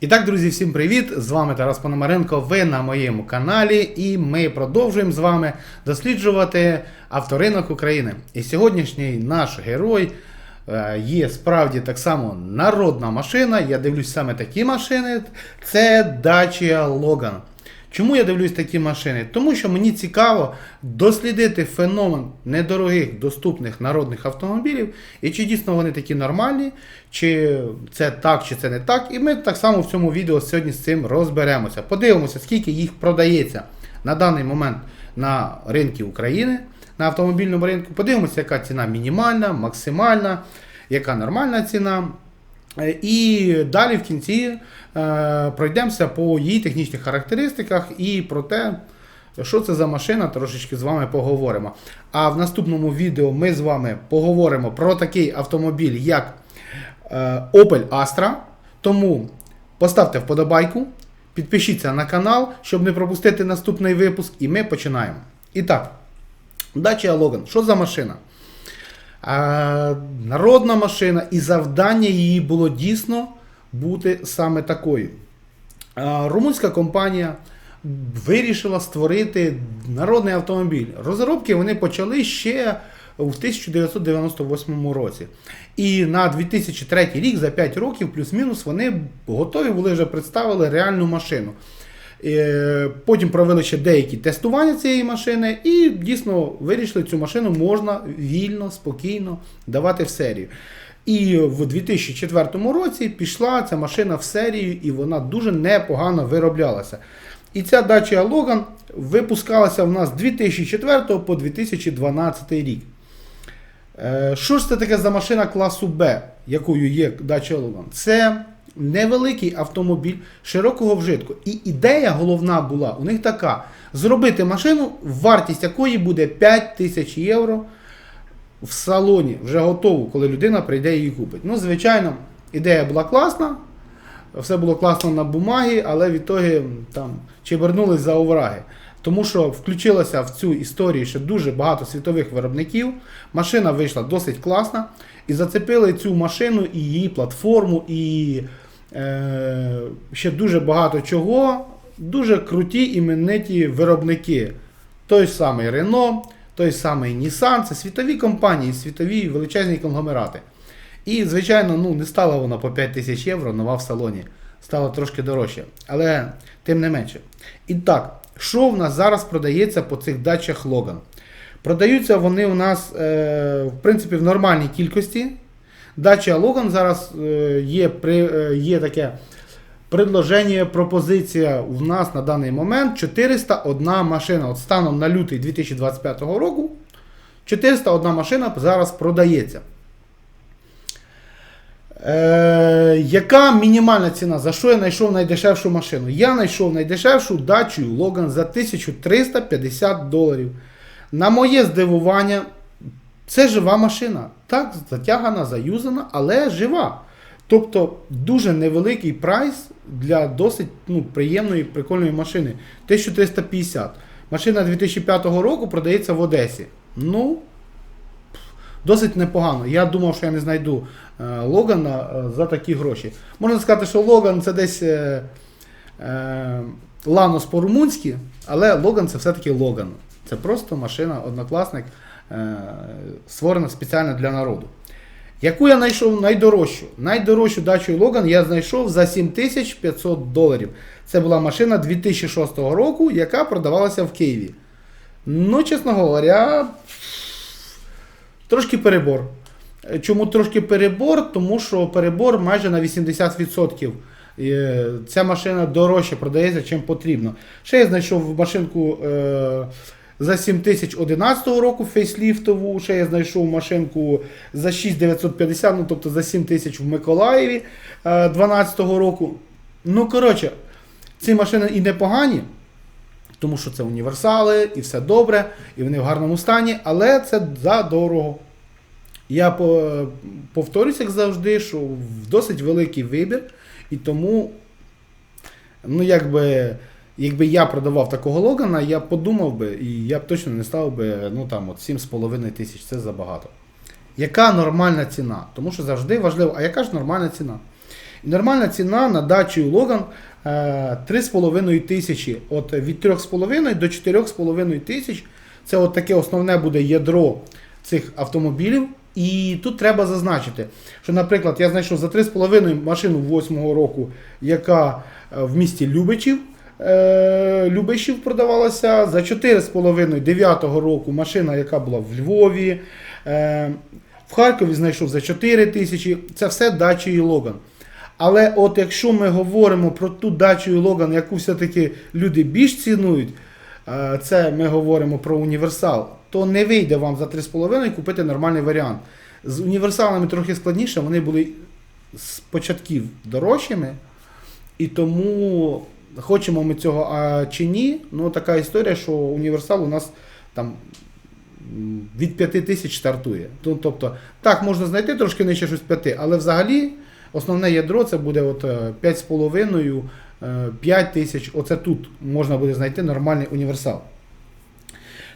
І так, друзі, всім привіт! З вами Тарас Пономаренко. Ви на моєму каналі, і ми продовжуємо з вами досліджувати авторинок України. І сьогоднішній наш герой е, є справді так само народна машина. Я дивлюсь саме такі машини. Це Dacia Logan. Чому я дивлюсь такі машини? Тому що мені цікаво дослідити феномен недорогих доступних народних автомобілів, і чи дійсно вони такі нормальні, чи це так, чи це не так. І ми так само в цьому відео сьогодні з цим розберемося. Подивимося, скільки їх продається на даний момент на ринку України, на автомобільному ринку. Подивимося, яка ціна мінімальна, максимальна, яка нормальна ціна. Е, І далі в кінці е, пройдемося по її технічних характеристиках і про те, що це за машина, трошечки з вами поговоримо. А в наступному відео ми з вами поговоримо про такий автомобіль, як е, Opel Astra. Тому поставте вподобайку, підпишіться на канал, щоб не пропустити наступний випуск, і ми починаємо. І так, Dacia Logan. Що за машина? А, народна машина, і завдання її було дійсно бути саме такою. А, румунська компанія вирішила створити народний автомобіль. Розробки вони почали ще у 1998 році. І на 2003 рік, за 5 років, плюс-мінус, вони готові були вже представили реальну машину. Е, Потім провели ще деякі тестування цієї машини, і дійсно вирішили, цю машину можна вільно, спокійно давати в серію. І в 2004 році пішла ця машина в серію, і вона дуже непогано вироблялася. І ця Dacia Logan випускалася в нас з 2004 по 2012 рік. Е, Що ж це таке за машина класу Б, якою є Dacia Logan? Це невеликий автомобіль широкого вжитку. І ідея головна була у них така: зробити машину, вартість якої буде 5 тисяч євро в салоні, вже готову, коли людина прийде її купить. Ну, звичайно, ідея була класна, все було класно на бумагі, але відтоді там чебернулись за овраги. Тому що включилося в цю історію ще дуже багато світових виробників. Машина вийшла досить класна. І зацепили цю машину, і її платформу, і ще дуже багато чого. Дуже круті імениті виробники. Той самий Renault, той самий Nissan, це світові компанії, світові величезні конгломерати. І, звичайно, ну, не стала вона по 5 тисяч євро нова в салоні. Стала трошки дорожче. Але тим не менше. І так, що в нас зараз продається по цих дачах Logan? Продаються вони у нас, е, в принципі, в нормальній кількості. Dacia Logan зараз е, є, е, є таке предложення, пропозиція у нас на даний момент 401 машина. От станом на лютий 2025 року 401 машина зараз продається. Е, яка мінімальна ціна? За що я знайшов найдешевшу машину? Я знайшов найдешевшу Dacia Logan за 1350 доларів. На моє здивування, це жива машина. Так, затягана, заюзана, але жива. Тобто дуже невеликий прайс для досить ну, приємної, прикольної машини. 1350. Машина 2005 року продається в Одесі. Ну, досить непогано. Я думав, що я не знайду е, Логана е, за такі гроші. Можна сказати, що Логан це десь е, е, Ланос по-румунськи, але Логан це все-таки Логан. Це просто машина, однокласник, створена спеціально для народу. Яку я знайшов найдорожчу? Найдорожчу дачу Логан я знайшов за 7500 доларів. Це була машина 2006 року, яка продавалася в Києві. Ну, чесно говоря, трошки перебор. Е, Чому трошки перебор? Тому що перебор майже на 80%. Е, Ця машина дорожче продається, чим потрібно. Ще я знайшов машинку е, за 7011 року фейсліфтову, ще я знайшов машинку за 6950, ну тобто за 7000 в Миколаєві е, 12 року. Ну, коротше, ці машини і непогані, тому що це універсали, і все добре, і вони в гарному стані, але це задорого. Я по- повторюсь, як завжди, що в досить великий вибір, і тому, ну, якби, якби я продавав такого Логана, я подумав би, і я б точно не ставив би ну, там, от 7,5 тисяч, це забагато. Яка нормальна ціна? Тому що завжди важливо, а яка ж нормальна ціна? Нормальна ціна на дачу Логан е, 3,5 тисячі. От від 3,5 до 4,5 тисяч. Це от таке основне буде ядро цих автомобілів. І тут треба зазначити, що, наприклад, я знайшов за 3,5 машину 8-го року, яка е, в місті Любичів, е, Любишів продавалася, за 4,5 9 року машина, яка була в Львові, е, в Харкові знайшов за 4 тисячі. Це все дачі і Логан. Але от якщо ми говоримо про ту дачу і Логан, яку все-таки люди більш цінують, е, це ми говоримо про універсал, то не вийде вам за 3,5 купити нормальний варіант. З універсалами трохи складніше, вони були з початків дорожчими, і тому хочемо ми цього а чи ні, ну така історія, що універсал у нас там від 5 тисяч стартує. Ну, Тобто, так, можна знайти трошки нижче щось 5, але взагалі основне ядро це буде от е, 5,5, е, 5 тисяч. Оце тут можна буде знайти нормальний універсал.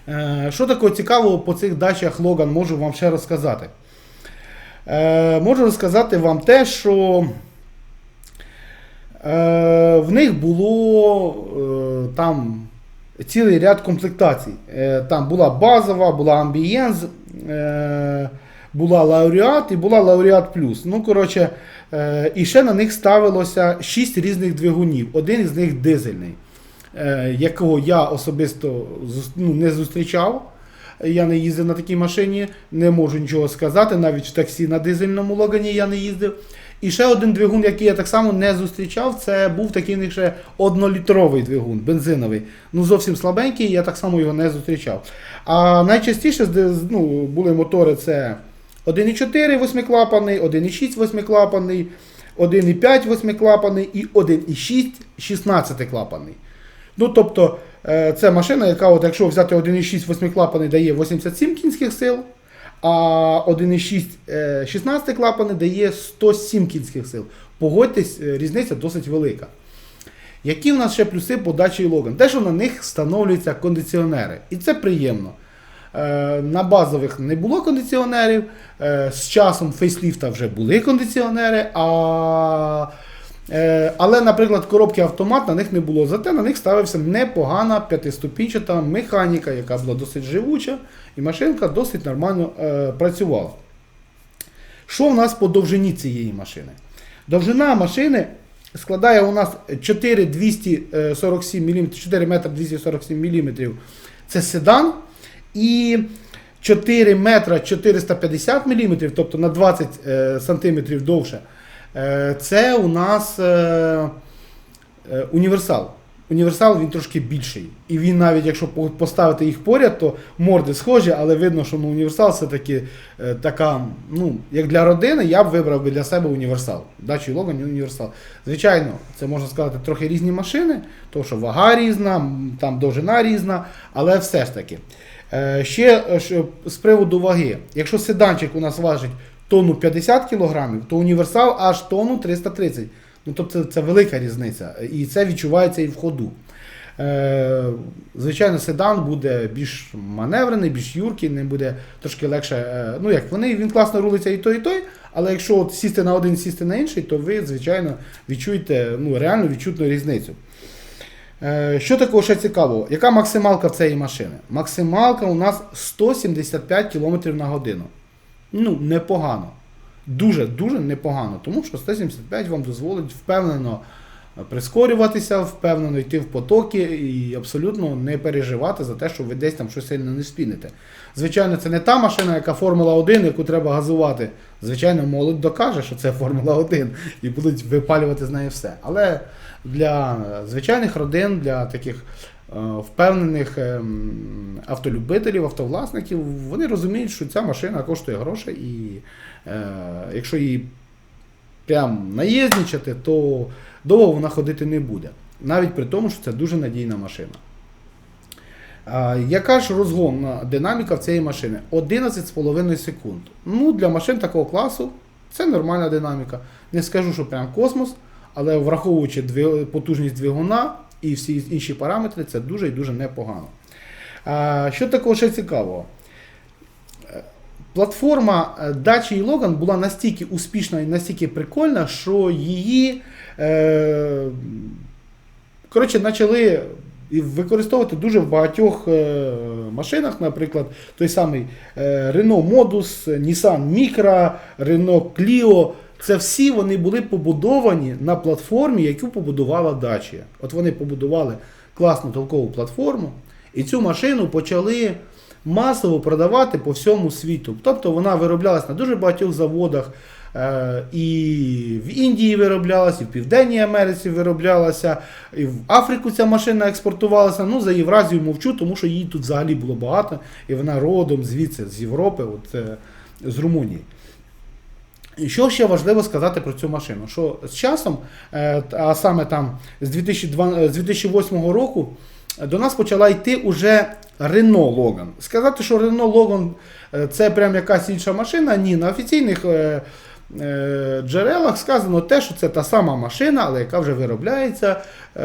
Е, Що такого цікавого по цих дачах Логан можу вам ще розказати? Е, Можу розказати вам те, що е, в них було е, там цілий ряд комплектацій. Е, Там була базова, була амбієнз, е, була лауреат і була лауреат плюс. Ну, коротше, е, і ще на них ставилося 6 різних двигунів. Один із них дизельний, е, якого я особисто ну, не зустрічав. Я не їздив на такій машині, не можу нічого сказати. Навіть в таксі на дизельному логані я не їздив. І ще один двигун, який я так само не зустрічав, це був такий ще однолітровий двигун, бензиновий. Ну зовсім слабенький, я так само його не зустрічав. А найчастіше ну, були мотори це 1,4 восьмиклапаний, 1,6 восьмиклапаний, 1,5 восьмиклапаний і 1,6 16-клапаний. Ну, тобто, е, це машина, яка, от, якщо взяти 1,6 восьмиклапаний, дає 87 кінських сил, а 1,6 е, 16 клапани дає 107 кінських сил. Погодьтесь, е, різниця досить велика. Які в нас ще плюси по дачі Логан? Те, що на них встановлюються кондиціонери. І це приємно. Е, На базових не було кондиціонерів. е, З часом фейсліфта вже були кондиціонери. А... е, Але, наприклад, коробки автомат на них не було. Зате на них ставився непогана п'ятиступінчата механіка, яка була досить живуча, і машинка досить нормально е, працювала. Що в нас по довжині цієї машини? Довжина машини складає у нас 4,247 мм, 4 метри 247 мм. Це седан. І 4 метра 450 мм, тобто на 20 е, сантиметрів довше. Е, це у нас е, е, універсал. Універсал він трошки більший. І він навіть, якщо поставити їх поряд, то морди схожі, але видно, що ну, універсал все-таки така, ну, як для родини, я б вибрав би для себе універсал. Дачі Логан універсал. Звичайно, це можна сказати трохи різні машини, тому що вага різна, там довжина різна, але все ж таки. Ще з приводу ваги. Якщо седанчик у нас важить тонну 50 кг, то універсал аж тонну 330 Ну, тобто це велика різниця. І це відчувається і в ходу. Е, звичайно, седан буде більш маневрений, більш юркий, не буде трошки легше. е, ну як вони, він класно рулиться і той, і той, але якщо от сісти на один, сісти на інший, то ви, звичайно, відчуєте ну, реально відчутну різницю. Е, Що такого ще цікавого? Яка максималка в цієї машини? Максималка у нас 175 км на годину. Ну, непогано. Дуже-дуже непогано, тому що 175 вам дозволить впевнено прискорюватися, впевнено йти в потоки і абсолютно не переживати за те, що ви десь там щось сильно не спіните. Звичайно, це не та машина, яка Формула 1, яку треба газувати. Звичайно, молодь докаже, що це Формула 1 і будуть випалювати з неї все. Але для звичайних родин, для таких е, впевнених ем, автолюбителів, автовласників, вони розуміють, що ця машина коштує грошей, і е, якщо її прям наїзничати, то довго вона ходити не буде. Навіть при тому, що це дуже надійна машина. Яка ж розгонна динаміка в цієї машини? 11,5 секунд. Ну, для машин такого класу це нормальна динаміка. Не скажу, що прям космос, але враховуючи потужність двигуна і всі інші параметри, це дуже і дуже непогано. Що такого ще цікавого? Е, платформа е, Dacia Logan була настільки успішна і настільки прикольна, що її е, коротше, почали використовувати дуже в багатьох е, машинах, наприклад, той самий е, Renault Modus, Nissan Micra, Renault Clio. Це всі вони були побудовані на платформі, яку побудувала Dacia. От вони побудували класну толкову платформу, і цю машину почали масово продавати по всьому світу. Тобто вона вироблялась на дуже багатьох заводах. Е, і в Індії вироблялася, і в Південній Америці вироблялася, і в Африку ця машина експортувалася. Ну, за Євразію мовчу, тому що її тут взагалі було багато, і вона родом звідси, з Європи, от, е, з Румунії. Що ще важливо сказати про цю машину? Що з часом, е, а саме там з 2008 року, до нас почала йти уже Рено Логан. Сказати, що Рено е, це прям якась інша машина, ні, на офіційних е, е, джерелах сказано те, що це та сама машина, але яка вже виробляється е,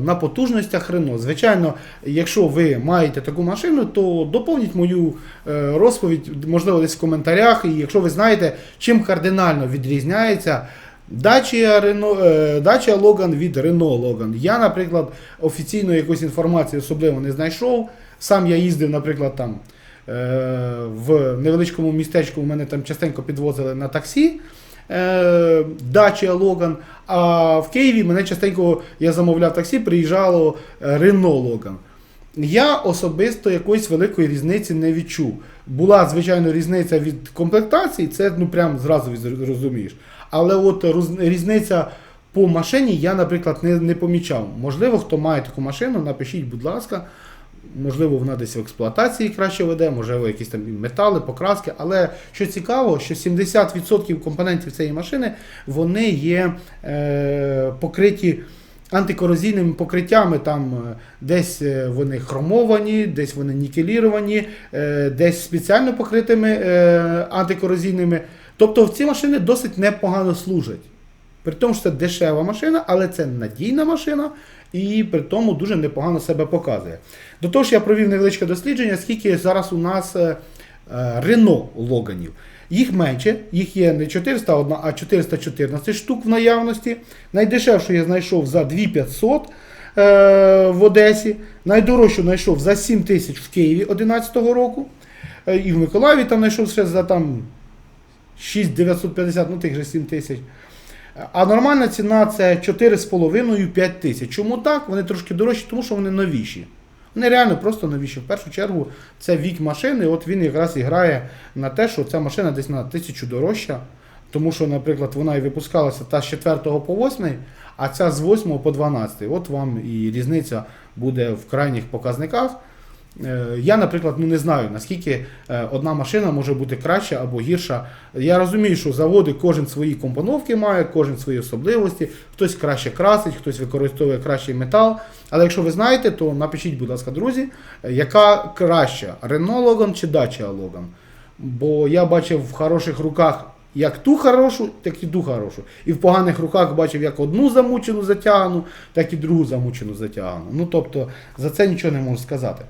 на потужностях Renault. Звичайно, якщо ви маєте таку машину, то доповніть мою е, розповідь, можливо, десь в коментарях. І якщо ви знаєте, чим кардинально відрізняється. Renault, е, Dacia Logan від Renault Logan. Я, наприклад, офіційно якоїсь інформації особливо не знайшов. Сам я їздив, наприклад, там е, в невеличкому містечку, мене там частенько підвозили на таксі. е, Dacia Logan, а в Києві мене частенько я замовляв таксі, приїжджало е, Renault Logan. Я особисто якоїсь великої різниці не відчув. Була, звичайно, різниця від комплектації, це ну прям зразу розумієш. Але от різниця по машині я, наприклад, не, не помічав. Можливо, хто має таку машину, напишіть, будь ласка. Можливо, вона десь в експлуатації краще веде, можливо, якісь там метали, покраски. Але що цікаво, що 70% компонентів цієї машини вони є е, покриті антикорозійними покриттями. Там е, десь е, вони хромовані, десь вони нікеліровані, е, десь спеціально покритими е, антикорозійними. Тобто ці машини досить непогано служать. При тому, що це дешева машина, але це надійна машина і при тому дуже непогано себе показує. До того ж, я провів невеличке дослідження, скільки зараз у нас е, е, Логанів. Їх менше, їх є не 401, а 414 штук в наявності. Найдешевшу я знайшов за 2500 е, в Одесі. Найдорожчу знайшов за 7 тисяч в Києві 2011 року. І в Миколаєві там знайшов ще за там 6950, ну тих же 7 тисяч. А нормальна ціна це 4,5-5 тисяч. Чому так? Вони трошки дорожчі, тому що вони новіші. Вони реально просто новіші. В першу чергу це вік машини, от він якраз і грає на те, що ця машина десь на тисячу дорожча. Тому що, наприклад, вона і випускалася та з 4 по 8, а ця з 8 по 12. От вам і різниця буде в крайніх показниках. Е, Я, наприклад, ну не знаю, наскільки е, одна машина може бути краща або гірша. Я розумію, що заводи кожен свої компоновки має, кожен свої особливості, хтось краще красить, хтось використовує кращий метал. Але якщо ви знаєте, то напишіть, будь ласка, друзі, яка краща Renault Logan чи Dacia Logan? Бо я бачив в хороших руках як ту хорошу, так і ту хорошу. І в поганих руках бачив як одну замучену затягану, так і другу замучену затягану. Ну тобто за це нічого не можу сказати.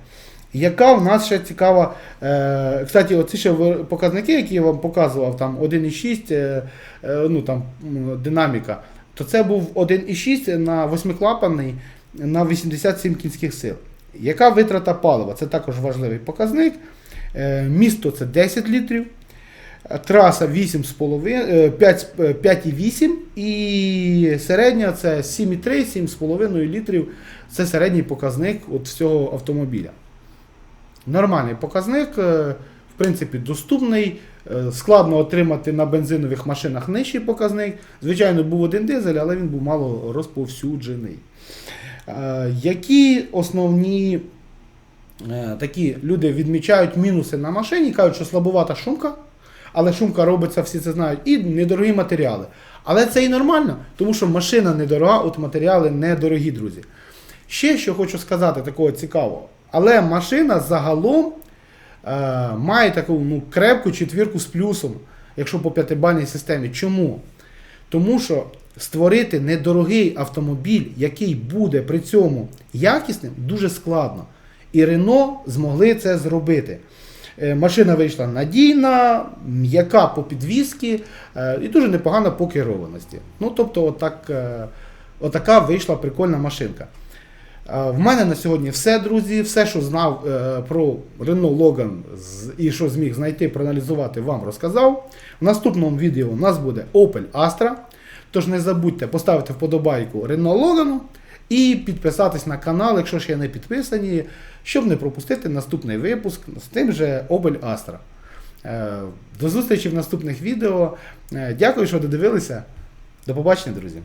Яка в нас ще цікава, е, кстати, оці ще показники, які я вам показував, там 1,6, е, е, ну там динаміка, то це був 1,6 на восьмиклапаний на 87 кінських сил. Яка витрата палива? Це також важливий показник. Е, місто це 10 літрів. Траса 8,5, е, 5, е, 5,8 і середня це 7,3-7,5 літрів. Це середній показник от всього автомобіля. Нормальний показник, е, в принципі, доступний. Складно отримати на бензинових машинах нижчий показник. Звичайно, був один дизель, але він був мало розповсюджений. Які основні такі люди відмічають мінуси на машині, кажуть, що слабувата шумка, але шумка робиться, всі це знають, і недорогі матеріали. Але це і нормально, тому що машина недорога, от матеріали недорогі, друзі. Ще що хочу сказати такого цікавого. Але машина загалом е, має таку ну, крепку четвірку з плюсом, якщо по п'ятибальній системі. Чому? Тому що створити недорогий автомобіль, який буде при цьому якісним, дуже складно. І Renault змогли це зробити. Е, Машина вийшла надійна, м'яка по підвісці е, і дуже непогана по керованості. Ну, тобто, отак, е, отака вийшла прикольна машинка. В мене на сьогодні все, друзі. Все, що знав про Renault Logan і що зміг знайти, проаналізувати, вам розказав. В наступному відео у нас буде Opel Astra. Тож не забудьте поставити вподобайку Renault Logan і підписатись на канал, якщо ще не підписані, щоб не пропустити наступний випуск з тим же Обель. Е, До зустрічі в наступних відео. Е, Дякую, що додивилися. До побачення, друзі.